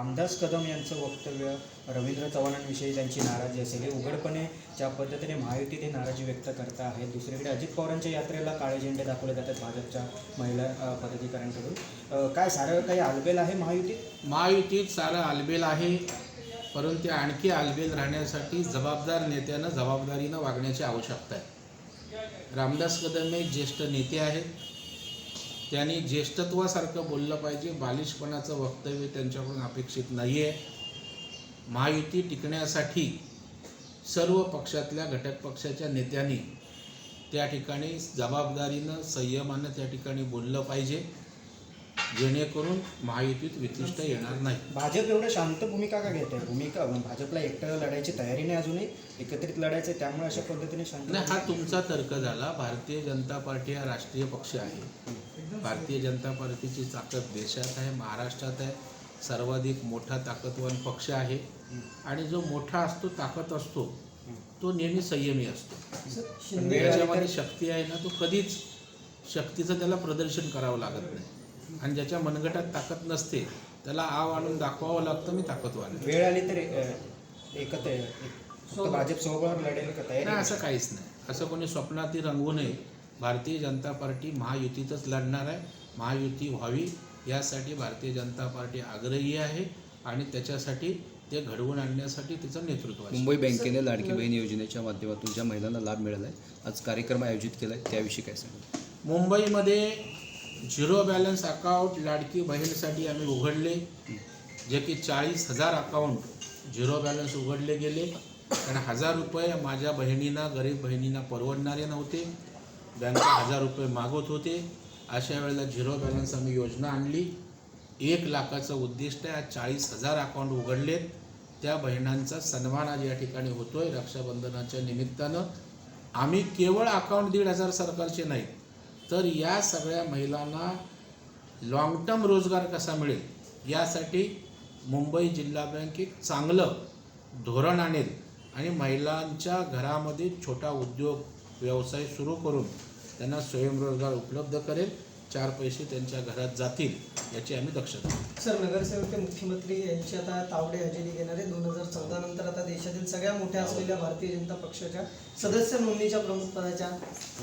रामदास कदम यांचं वक्तव्य रवींद्र चव्हाणांविषयी त्यांची नाराजी असेल हे उघडपणे ज्या पद्धतीने महायुतीत हे नाराजी व्यक्त करता आहेत दुसरीकडे अजित पवारांच्या यात्रेला काळे झेंडे दाखवले जातात भाजपच्या महिला पदाधिकाऱ्यांकडून. काय सारं काही आलबेल आहे महायुतीत? महायुतीत सारं आलबेल आहे परंतु आणखी आलबेल राहण्यासाठी जबाबदार नेत्यानं जबाबदारीनं वागण्याची आवश्यकता आहे. रामदास कदम हे ज्येष्ठ नेते आहेत. त्यांनी ज्येष्ठत्वासारखं बोललं पाहिजे. बालिशपणाचं वक्तव्य त्यांच्याकडून अपेक्षित नाही आहे महायुती टिकण्यासाठी सर्व पक्षातल्या घटक पक्षाच्या नेत्यांनी त्या ठिकाणी जबाबदारीनं संयमानं त्या ठिकाणी बोललं पाहिजे. जेणेकरून महायुतीत विशिष्ट येणार नाही. भाजप एवढं शांत भूमिका का घेत आहे? भूमिका भाजपला एकटं लढायची तयारी नाही अजूनही? एकत्रित लढायचं त्यामुळे अशा पद्धतीने शांत नाही हा तुमचा तर्क झाला. भारतीय जनता पार्टी हा राष्ट्रीय पक्ष आहे. भारतीय जनता पार्टीची ताकद देशात आहे महाराष्ट्रात आहे. सर्वाधिक मोठा ताकदवान पक्ष आहे. आणि जो मोठा असतो ताकद असतो तो नेहमी संयमी असतो. ज्याच्यामध्ये शक्ती आहे ना तो कधीच शक्तीचं त्याला प्रदर्शन करावं लागत नाही. आणि ज्याच्या मनगटात ताकद नसते त्याला आव आणून दाखवावं लागतं मी ताकदवान. वेळ आली तर एकत्र भाजप सोबत लढेल असं काहीच नाही. असं कोणी स्वप्नातही रंगू नये. भारतीय जनता पार्टी महायुतीतच लढणार आहे. महायुती व्हावी यासाठी भारतीय जनता पार्टी आग्रही आहे आणि त्याच्यासाठी ते घडवून आणण्यासाठी तिचं नेतृत्व आहे. मुंबई बँकेने लाडकी बहीण योजनेच्या माध्यमातून ज्या महिलांना लाभ मिळाला आहे आज कार्यक्रम आयोजित केला आहे त्याविषयी काय सांगा मुंबईमध्ये झिरो बॅलन्स अकाउंट लाडकी बहीणसाठी आम्ही उघडले जे की चाळीस हजार अकाउंट झिरो बॅलन्स उघडले गेले. कारण हजार रुपये माझ्या बहिणींना गरीब बहिणींना परवडणारे नव्हते. बँका हजार रुपये मागवत होते. अशा वेळेला झिरो बॅलन्स आम्ही योजना आणली. एक लाखाचं उद्दिष्ट आहे. आज चाळीस हजार अकाउंट उघडलेत. त्या बहिणांचा सन्मान आज या ठिकाणी होतोय. रक्षाबंधनाच्या निमित्तानं. आम्ही केवळ अकाउंट दीड हजार सरकारचे नाही तर या सगळ्या महिलांना लॉंग टर्म रोजगार कसा मिळेल? यासाठी मुंबई जिल्हा बँक एक चांगलं धोरण आणेल आणि महिलांच्या घरामध्ये छोटा उद्योग व्यवसाय सुरू करून त्यांना स्वयंरोजगार उपलब्ध करेल चार पैसे त्यांच्या घरात जातील याची आम्ही दक्षता सर नगरसेवक मुख्यमंत्री यांची आता तावडे हजेरी घेणारे दोन हजार चौदा नंतर आता देशातील सगळ्या मोठ्या असलेल्या भारतीय जनता पक्षाच्या सदस्य नोंदणीच्या प्रमुख पदाच्या